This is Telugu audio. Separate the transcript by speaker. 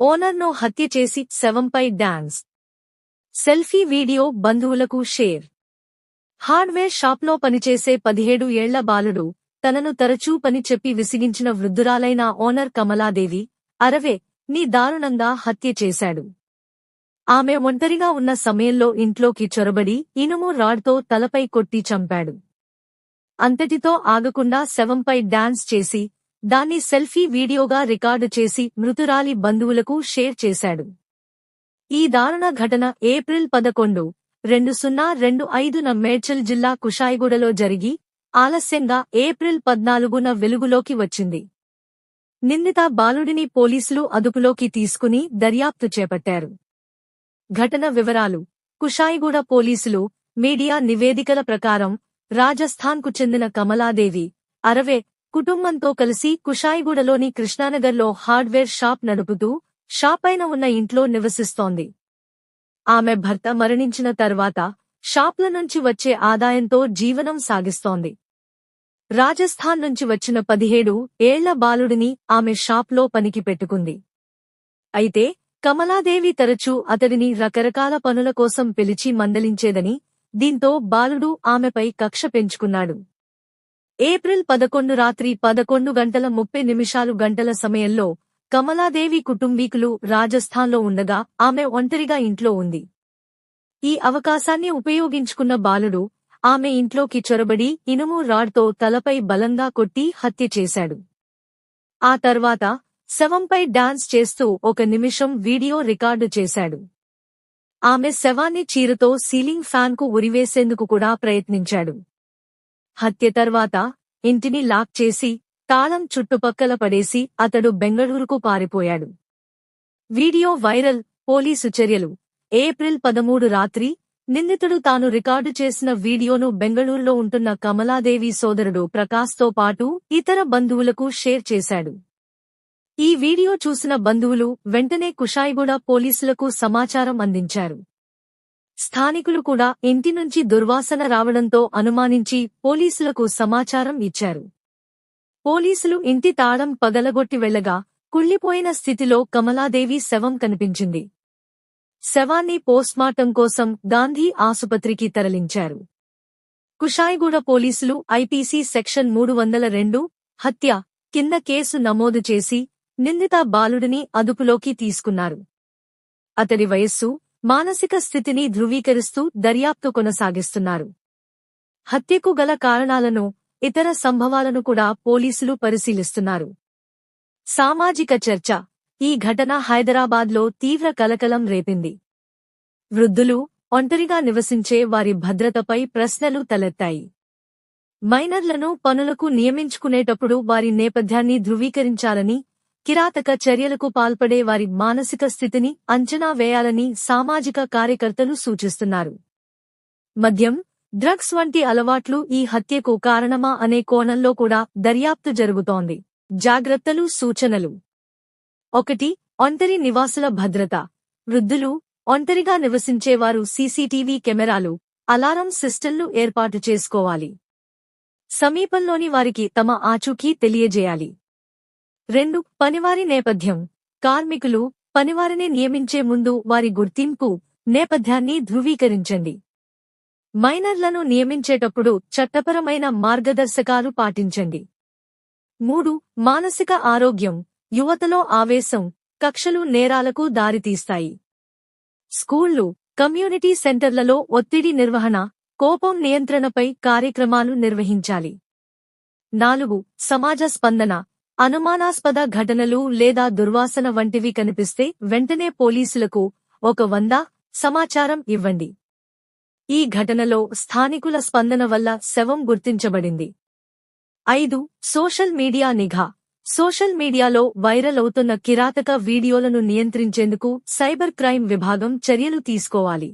Speaker 1: ఓనర్ను హత్య చేసి శవంపై డాన్స్. సెల్ఫీ వీడియో బంధువులకు షేర్. హార్డ్వేర్ షాప్లో పనిచేసే పదిహేడు ఏళ్ళ బాలుడు తనను తరచూ పని చెప్పి విసిగించిన వృద్ధురాలైన ఓనర్ కమలాదేవి అరవే నీ దారుణంగా హత్య చేశాడు. ఆమె ఒంటరిగా ఉన్న సమయంలో ఇంట్లోకి చొరబడి ఇనుము రాడ్తో తలపై కొట్టి చంపాడు. అంతటితో ఆగకుండా శవంపై డాన్స్ చేసి దాన్ని సెల్ఫీ వీడియోగా రికార్డు చేసి మృతురాలి బంధువులకు షేర్ చేశాడు. ఈ దారుణ ఘటన ఏప్రిల్ పదకొండు రెండు సున్నా రెండు ఐదున మేడ్చల్ జిల్లా కుషాయిగూడలో జరిగి ఆలస్యంగా ఏప్రిల్ పద్నాలుగున వెలుగులోకి వచ్చింది. నిందిత బాలుడిని పోలీసులు అదుపులోకి తీసుకుని దర్యాప్తు చేపట్టారు. ఘటన వివరాలు. కుషాయిగూడ పోలీసులు మీడియా నివేదికల ప్రకారం రాజస్థాన్కు చెందిన కమలాదేవి అరవే కుటుంబంతో కలిసి కుషాయిగూడలోని కృష్ణానగర్లో హార్డ్వేర్ షాప్ నడుపుతూ షాపైన ఉన్న ఇంట్లో నివసిస్తోంది. ఆమె భర్త మరణించిన తర్వాత షాప్ల నుంచి వచ్చే ఆదాయంతో జీవనం సాగిస్తోంది. రాజస్థాన్ నుంచి వచ్చిన పదిహేడు ఏళ్ళ బాలుడిని ఆమె షాప్లో పనికి పెట్టుకుంది. అయితే కమలాదేవి తరచూ అతడిని రకరకాల పనుల కోసం పిలిచి మందలించేదని దీంతో బాలుడు ఆమెపై కక్ష పెంచుకున్నాడు. ఏప్రిల్ పదకొండు రాత్రి పదకొండు గంటల ముప్పై నిమిషాలు గంటల సమయంలో కమలాదేవి కుటుంబీకులు రాజస్థాన్లో ఉండగా ఆమె ఒంటరిగా ఇంట్లో ఉంది. ఈ అవకాశాన్ని ఉపయోగించుకున్న బాలుడు ఆమె ఇంట్లోకి చొరబడి ఇనుము రాడ్తో తలపై బలంగా కొట్టి హత్య చేశాడు. ఆ తర్వాత శవంపై డాన్స్ చేస్తూ ఒక నిమిషం వీడియో రికార్డు చేశాడు. ఆమె శవాన్ని చీరతో సీలింగ్ ఫ్యాన్కు ఉరివేసేందుకు కూడా ప్రయత్నించాడు. హత్య తర్వాత ఇంటిని లాక్ చేసి తాళం చుట్టుపక్కల పడేసి అతడు బెంగళూరుకు పారిపోయాడు. వీడియో వైరల్ పోలీసు చర్యలు. ఏప్రిల్ పదమూడు రాత్రి నిందితుడు తాను రికార్డు చేసిన వీడియోను బెంగళూరులో ఉంటున్న కమలాదేవి సోదరుడు ప్రకాశ్తో పాటు ఇతర బంధువులకు షేర్ చేశాడు. ఈ వీడియో చూసిన బంధువులు వెంటనే కుషాయిగూడ పోలీసులకు సమాచారం అందించారు. స్థానికులు కూడా ఇంటి నుంచి దుర్వాసన రావడంతో అనుమానించి పోలీసులకు సమాచారం ఇచ్చారు. పోలీసులు ఇంటి తాళం పగలగొట్టి వెళ్ళగా కుళ్ళిపోయిన స్థితిలో కమలాదేవి శవం కనిపించింది. శవాన్ని పోస్ట్మార్టం కోసం గాంధీ ఆసుపత్రికి తరలించారు. కుషాయిగూడ పోలీసులు ఐపీసీ సెక్షన్ మూడు వందల రెండు హత్య కింద కేసు నమోదు చేసి నిందిత బాలుడిని అదుపులోకి తీసుకున్నారు. అతడి వయస్సు మానసిక స్థితిని ధృవీకరిస్తూ దర్యాప్తు కొనసాగిస్తున్నారు. హత్యకు గల కారణాలను ఇతర సంభవాలను కూడా పోలీసులు పరిశీలిస్తున్నారు. సామాజిక చర్చ. ఈ ఘటన హైదరాబాద్లో తీవ్ర కలకలం రేపింది. వృద్ధులు ఒంటరిగా నివసించే వారి భద్రతపై ప్రశ్నలు తలెత్తాయి. మైనర్లను పనులకు నియమించుకునేటప్పుడు వారి నేపథ్యాన్ని ధృవీకరించాలని కిరాతక చర్యలకు పాల్పడే వారి మానసిక స్థితిని అంచనా వేయాలని సామాజిక కార్యకర్తలు సూచిస్తున్నారు. మద్యం డ్రగ్స్ వంటి అలవాట్లు ఈ హత్యకు కారణమా అనే కోణంలో కూడా దర్యాప్తు జరుగుతోంది. జాగ్రత్తలు సూచనలు. ఒకటి ఒంటరి నివాసుల భద్రత. వృద్ధులు ఒంటరిగా నివసించేవారు సీసీటీవీ కెమెరాలు అలారం సిస్టంలు ఏర్పాటు చేసుకోవాలి. సమీపంలోని వారికి తమ ఆచూకీ తెలియజేయాలి. రెండు పనివారి నేపథ్యం. కార్మికులు పనివారిని నియమించే ముందు వారి గుర్తింపు నేపథ్యాన్ని ధృవీకరించండి. మైనర్లను నియమించేటప్పుడు చట్టపరమైన మార్గదర్శకాలు పాటించండి. మూడు మానసిక ఆరోగ్యం యువతలో ఆవేశం కక్షలు నేరాలకు దారితీస్తాయి. స్కూళ్ళు కమ్యూనిటీ సెంటర్లలో ఒత్తిడి నిర్వహణ కోపం నియంత్రణపై కార్యక్రమాలు నిర్వహించాలి. నాలుగు సమాజ స్పందన అనుమానాస్పద ఘటనలు లేదా దుర్వాసన వంటివి కనిపిస్తే వెంటనే పోలీసులకు ఒక వంద సమాచారం ఇవ్వండి. ఈ ఘటనలో స్థానికుల స్పందన వల్ల శవం గుర్తించబడింది. ఐదు సోషల్ మీడియా నిఘా. సోషల్ మీడియాలో వైరల్ అవుతున్న కిరాతక వీడియోలను నియంత్రించేందుకు సైబర్ క్రైమ్ విభాగం చర్యలు తీసుకోవాలి.